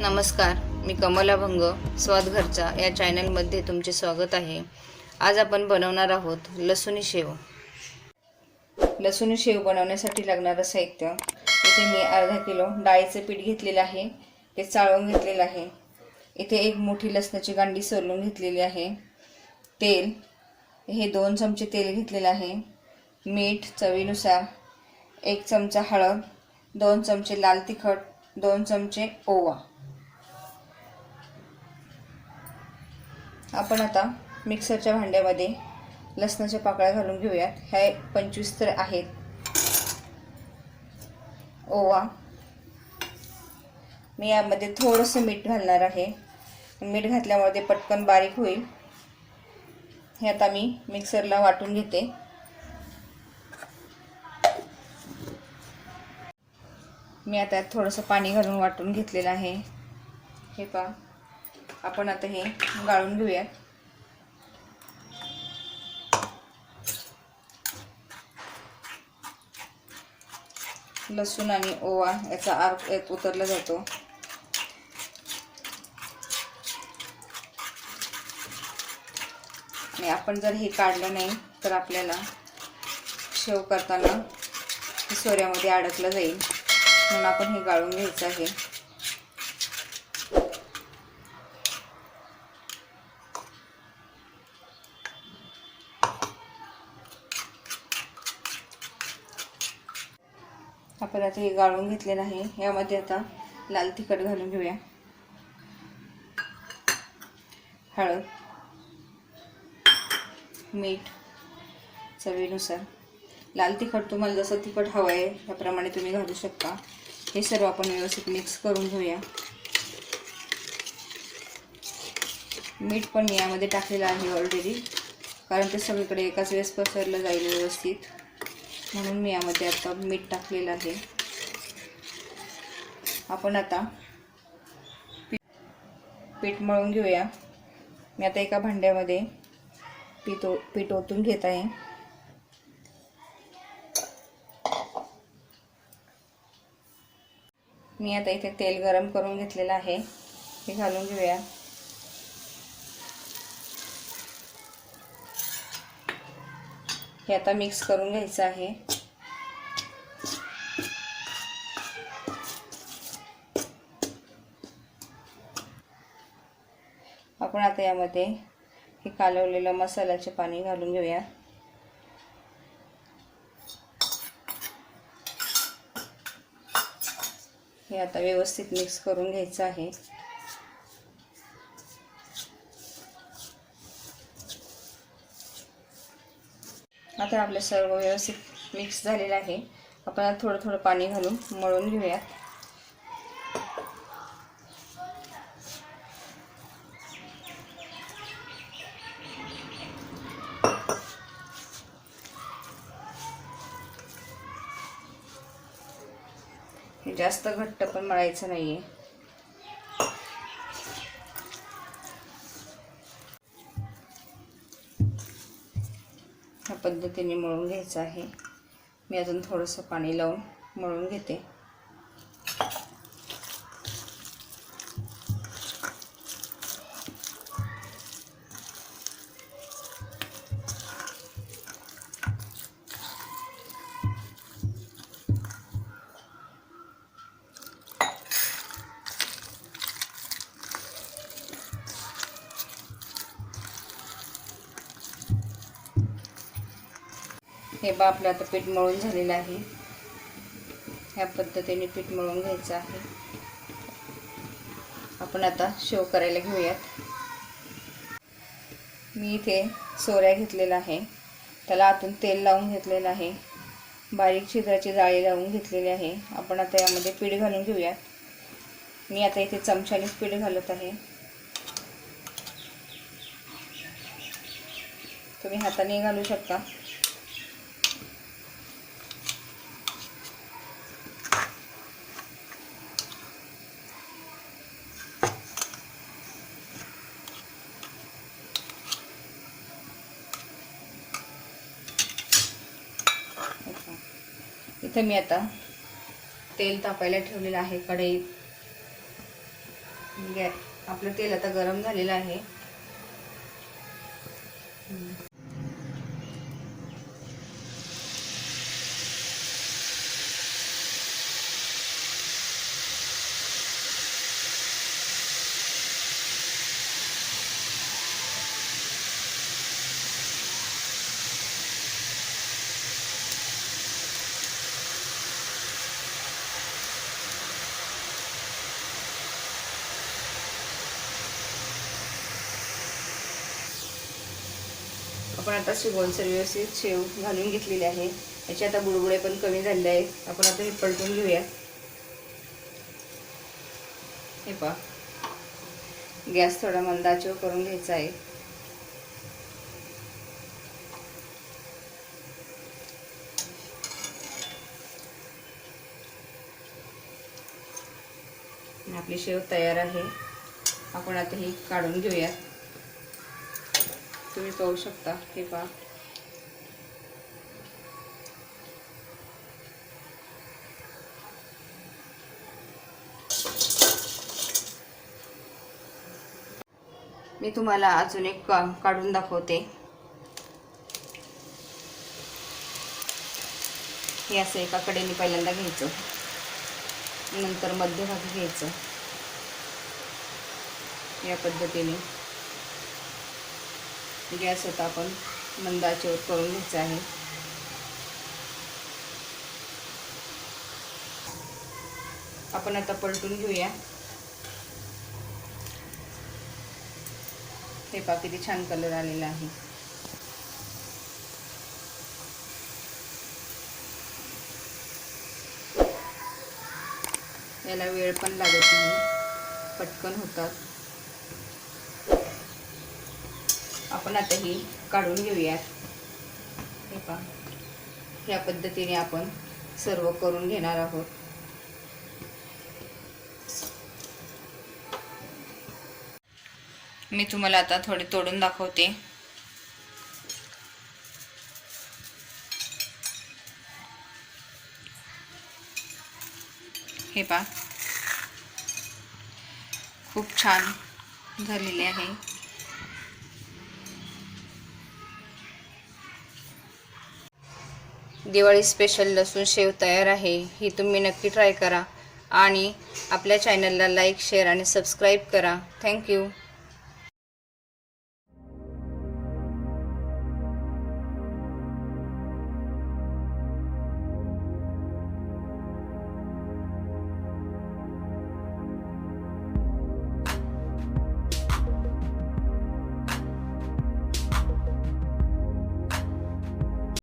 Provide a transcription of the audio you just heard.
नमस्कार मी कमला भंग स्वाद घरचा या चॅनलमध्ये तुमचे स्वागत आहे. आज आपण बनवणार आहोत लसूणी शेव. लसुणी शेव बनवण्यासाठी लागणारं साहित्य. इथे मी अर्धा किलो डाळीचं पीठ घेतलेलं आहे. ते चाळवून घेतलेलं आहे. इथे एक मोठी लसणाची गांडी सोलून घेतलेली आहे. तेल हे दोन चमचे तेल घेतलेलं आहे. मीठ चवीनुसार एक चमचा हळद दोन चमचे लाल तिखट दोन चमचे ओवा. आपण आता मिक्सरच्या भांड्यामध्ये लसणाच्या पाकळ्या घालून घेऊयात. ह्या पंचवीस तर आहेत. ओवा. मी यामध्ये थोडंसं मीठ घालणार आहे. मीठ घातल्यामुळे ते पटकन बारीक होईल. हे आता मी मिक्सरला वाटून घेते. मी आता थोडंसं पाणी घालून वाटून घेतलेलं आहे. हे पहा. आपण आता हे गाळून घेऊया लसूण आणि ओवा याचा आर्क यात उतरला जातो. आणि आपण जर हे काढलं नाही तर आपल्याला शेव करताना सोऱ्यामध्ये अडकलं जाईल. म्हणून आपण हे गाळून घ्यायचं आहे. आपण आता हे गाळून घेतलेलं आहे यामध्ये आता लाल तिखट घालून घेऊया. हळद मीठ चवीनुसार. लाल तिखट तुम्हाला जसं तिखट हवं आहे त्याप्रमाणे तुम्ही घालू शकता. हे सर्व आपण व्यवस्थित मिक्स करून घेऊया. मीठ पण यामध्ये टाकलेलं आहे ऑलरेडी कारण ते सगळीकडे एकाच वेळेस पसरलं जाईल व्यवस्थित. म्हणून मी यामध्ये आता मीठ टाकलेलं आहे. आपण आता पीठ मळून घेऊया. मी आता एका भांड्यामध्ये पीठ ओ पीठ ओतून घेत आहे. मी आता इथे तेल गरम करून घेतलेलं आहे. हे घालून घेऊया. हे आता मिक्स करून घ्यायचं आहे. आपण आता यामध्ये हे कालवलेलं मसाल्याचे पाणी घालून घेऊया. हे आता व्यवस्थित मिक्स करून घ्यायचं आहे. आता आपलं सर्व व्यवस्थित मिक्स झालेलं आहे. आपण थोडं थोडं पाणी घालून मळून घेऊयात. जास्त घट्ट पण मळायचं नाही आहे पद्धतीने मळून घ्यायचं आहे. मी अजून थोडंसं पाणी लावून मळून घेते. हे बा आपलं आता पीठ मळून झालेलं आहे. ह्या पद्धतीने पीठ मळून घ्यायचं आहे. आपण आता शेव करायला घेऊयात. मी इथे सोऱ्या घेतलेला आहे. त्याला आतून तेल लावून घेतलेलं आहे. बारीक छिद्राची जाळी लावून घेतलेली आहे. आपण आता यामध्ये पीठ घालून घेऊयात. मी आता इथे चमच्यानेच पीठ घालत आहे. तुम्ही हाताने घालू शकता. इथं मी आता तेल तापायला ठेवलेलं आहे कढईत गॅ म्हणजे आपलं तेल आता गरम झालेलं आहे. आपण आता शिगोणसर व्यवस्थित शेव घालून घेतलेली आहे. याचे आता बुडबुडे पण कमी झालेले आहेत. आपण आता हे पलटून घेऊया. हे पहा. गॅस थोडा मंदाचीवर करून घ्यायचा आहे. आपली शेव तयार आहे. आपण आता ही काढून घेऊयात तुम्ही पाहू शकता हे पहा. मी तुम्हाला अजून एक का काढून दाखवते. हे असं एका कडेने पहिल्यांदा घ्यायचं. नंतर मध्यभागी घ्यायचं. या पद्धतीने. गॅस आता आपण मंदाचे करून घ्यायचं आहे. आपण आता पलटून घेऊया. हे पा किती छान कलर आलेला आहे. याला वेळ पण लागत नाही. पटकन होतात. आपण आता ही काढून घेऊयात. हे पहा. ह्या पद्धतीने आपण सर्व करून घेणार आहोत. मी तुम्हाला आता थोडे तोडून दाखवते. हे पहा. खूप छान झालेले आहे. दिवाळी स्पेशल लसूण शेव तयार आहे ही तुम्ही नक्की ट्राय करा. आणि आपल्या चॅनलला लाईक शेअर आणि सबस्क्राईब करा. Thank you